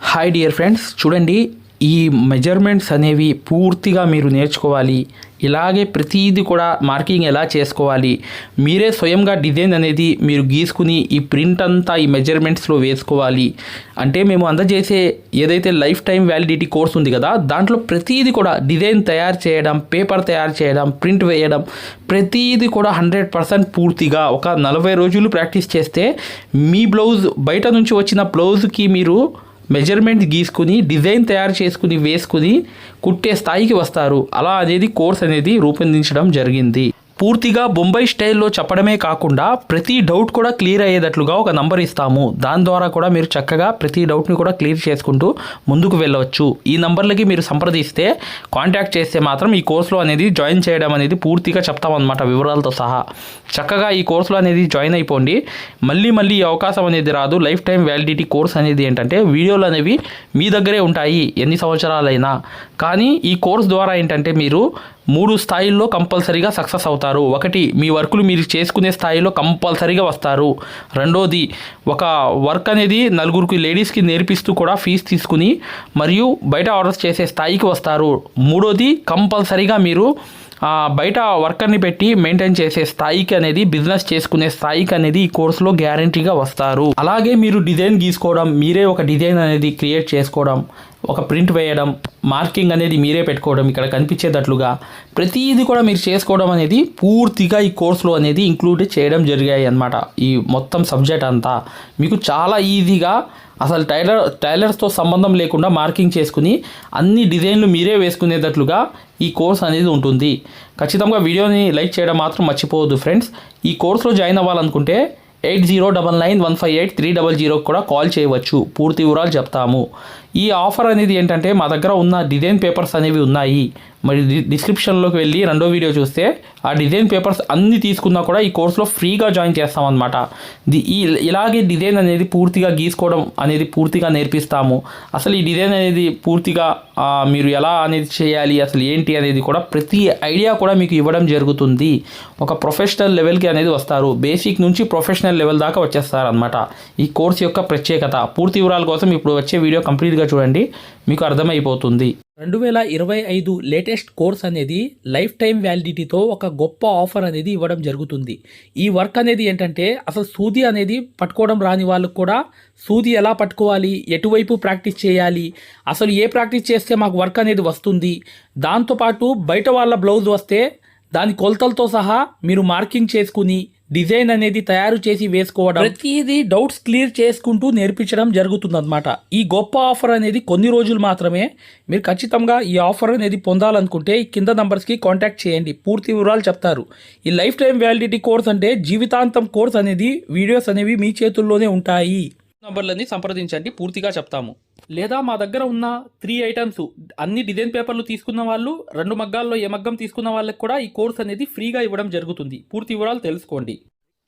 Hi dear friends చూడండి ఈ measurements అనేవి పూర్తిగా మీరు నేర్చుకోవాలి. ఇలాగే ప్రతిదీ కూడా మార్కింగ్ ఎలా చేసుకోవాలి? మీరే స్వయంగా డిజైన్ అనేది మీరు గీసుకుని ఈ ప్రింట్ అంతా ఈ మెజర్మెంట్స్లో వేసుకోవాలి. అంటే మేము అందజేసే ఏదైతే లైఫ్ టైం వ్యాలిడిటీ కోర్స్ ఉంది కదా దాంట్లో ప్రతిదీ కూడా డిజైన్ తయారు చేయడం పేపర్ తయారు చేయడం ప్రింట్ వేయడం ప్రతిదీ కూడా హండ్రెడ్ పర్సెంట్ పూర్తిగా ఒక నలభై రోజులు ప్రాక్టీస్ చేస్తే మీ బ్లౌజ్ బయట నుంచి వచ్చిన బ్లౌజ్కి మీరు మెజర్మెంట్ గీసుకుని డిజైన్ తయారు చేసుకుని వేసుకుని కుట్టే స్థాయికి వస్తారు. అలా అనేది కోర్స్ అనేది రూపొందించడం జరిగింది. పూర్తిగా బొంబాయి స్టైల్లో చెప్పడమే కాకుండా ప్రతి డౌట్ కూడా క్లియర్ అయ్యేటట్లుగా ఒక నంబర్ ఇస్తాము. దాని ద్వారా కూడా మీరు చక్కగా ప్రతి డౌట్ని కూడా క్లియర్ చేసుకుంటూ ముందుకు వెళ్ళవచ్చు. ఈ నంబర్లకి మీరు సంప్రదిస్తే కాంటాక్ట్ చేస్తే మాత్రం ఈ కోర్సులో అనేది జాయిన్ చేయడం అనేది పూర్తిగా చెప్తామన్నమాట వివరాలతో సహా. చక్కగా ఈ కోర్సులో అనేది జాయిన్ అయిపోండి. మళ్ళీ మళ్ళీ ఈ అవకాశం అనేది రాదు. లైఫ్ టైం వ్యాలిడిటీ కోర్స్ అనేది ఏంటంటే వీడియోలు అనేవి మీ దగ్గరే ఉంటాయి ఎన్ని సంవత్సరాలైనా. కానీ ఈ కోర్స్ ద్వారా ఏంటంటే మీరు మూడు స్థాయిల్లో కంపల్సరీగా సక్సెస్ అవుతారు. ఒకటి మీ వర్కులు మీరు చేసుకునే స్థాయిలో కంపల్సరీగా వస్తారు. రెండోది ఒక వర్క్ అనేది నలుగురికి లేడీస్కి నేర్పిస్తూ కూడా ఫీజు తీసుకుని మరియు బయట ఆర్డర్స్ చేసే స్థాయికి వస్తారు. మూడోది కంపల్సరీగా మీరు బయట వర్కర్ని పెట్టి మెయింటైన్ చేసే స్థాయికి అనేది బిజినెస్ చేసుకునే స్థాయికి అనేది ఈ కోర్సులో గ్యారంటీగా వస్తారు. అలాగే మీరు డిజైన్ గీసుకోవడం మీరే ఒక డిజైన్ అనేది క్రియేట్ చేసుకోవడం ఒక ప్రింట్ వేయడం మార్కింగ్ అనేది మీరే పెట్టుకోవడం ఇక్కడ కనిపించేటట్లుగా ప్రతిదీ కూడా మీరు చేసుకోవడం అనేది పూర్తిగా ఈ కోర్సులో అనేది ఇంక్లూడ్ చేయడం జరిగాయి అన్నమాట. ఈ మొత్తం సబ్జెక్ట్ అంతా మీకు చాలా ఈజీగా అసలు టైలర్ టైలర్స్తో సంబంధం లేకుండా మార్కింగ్ చేసుకుని అన్ని డిజైన్లు మీరే వేసుకునేటట్లుగా ఈ కోర్స్ అనేది ఉంటుంది. ఖచ్చితంగా వీడియోని లైక్ చేయడం మాత్రం మర్చిపోవద్దు ఫ్రెండ్స్. ఈ కోర్సులో జాయిన్ అవ్వాలనుకుంటే eight zero double nine one five eight three double జీరోకి కూడా కాల్ చేయవచ్చు. పూర్తి వివరాలు చెప్తాము. ఈ ఆఫర్ అనేది ఏంటంటే మా దగ్గర ఉన్న డిజైన్ పేపర్స్ అనేవి ఉన్నాయి. మరి డి- డిస్క్రిప్షన్లోకి వెళ్ళి రెండో వీడియో చూస్తే ఆ డిజైన్ పేపర్స్ అన్ని తీసుకున్నా కూడా ఈ కోర్సులో ఫ్రీగా జాయిన్ చేస్తామన్నమాట. ది ఈ ఇలాగే డిజైన్ అనేది పూర్తిగా గీసుకోవడం అనేది పూర్తిగా నేర్పిస్తాము. అసలు ఈ డిజైన్ అనేది పూర్తిగా మీరు ఎలా అనేది చేయాలి అసలు ఏంటి అనేది కూడా ప్రతి ఐడియా కూడా మీకు ఇవ్వడం జరుగుతుంది. ఒక ప్రొఫెషనల్ లెవెల్కి అనేది వస్తారు. బేసిక్ నుంచి ప్రొఫెషనల్ లెవెల్ దాకా వచ్చేస్తారు అనమాట ఈ కోర్స్ యొక్క ప్రత్యేకత. పూర్తి వివరాల కోసం ఇప్పుడు వచ్చే వీడియో కంప్లీట్గా చూడండి మీకు అర్థమైపోతుంది. రెండు వేల ఇరవై ఐదు లేటెస్ట్ కోర్స్ అనేది లైఫ్ టైం వ్యాలిడిటీతో ఒక గొప్ప ఆఫర్ అనేది ఇవ్వడం జరుగుతుంది. ఈ వర్క్ అనేది ఏంటంటే అసలు సూది అనేది పట్టుకోవడం రాని వాళ్ళకు కూడా సూది ఎలా పట్టుకోవాలి ఎటువైపు ప్రాక్టీస్ చేయాలి అసలు ఏ ప్రాక్టీస్ చేస్తే మాకు వర్క్ అనేది వస్తుంది దాంతోపాటు బయట వాళ్ళ బ్లౌజ్ వస్తే దాని కొలతలతో సహా మీరు మార్కింగ్ చేసుకుని డిజైన్ అనేది తయారు చేసి వేసుకోవడం ప్రతిదీ డౌట్స్ క్లియర్ చేసుకుంటూ నేర్పించడం జరుగుతుందన్నమాట. ఈ గొప్ప ఆఫర్ అనేది కొన్ని రోజులు మాత్రమే. మీరు ఖచ్చితంగా ఈ ఆఫర్ అనేది పొందాలనుకుంటే ఈ కింద నంబర్స్కి కాంటాక్ట్ చేయండి. పూర్తి వివరాలు చెప్తారు. ఈ లైఫ్ టైం వ్యాలిడిటీ కోర్స్ అంటే జీవితాంతం కోర్స్ అనేది వీడియోస్ అనేవి మీ చేతుల్లోనే ఉంటాయి. నంబర్లని సంప్రదించండి పూర్తిగా చెప్తాము. లేదా మా దగ్గర ఉన్న త్రీ ఐటమ్స్ అన్ని డిజైన్ పేపర్లు తీసుకున్న వాళ్ళు రెండు మగ్గాల్లో ఏ మగ్గం తీసుకున్న వాళ్ళకి కూడా ఈ కోర్స్ అనేది ఫ్రీగా ఇవ్వడం జరుగుతుంది. పూర్తి వివరాలు తెలుసుకోండి.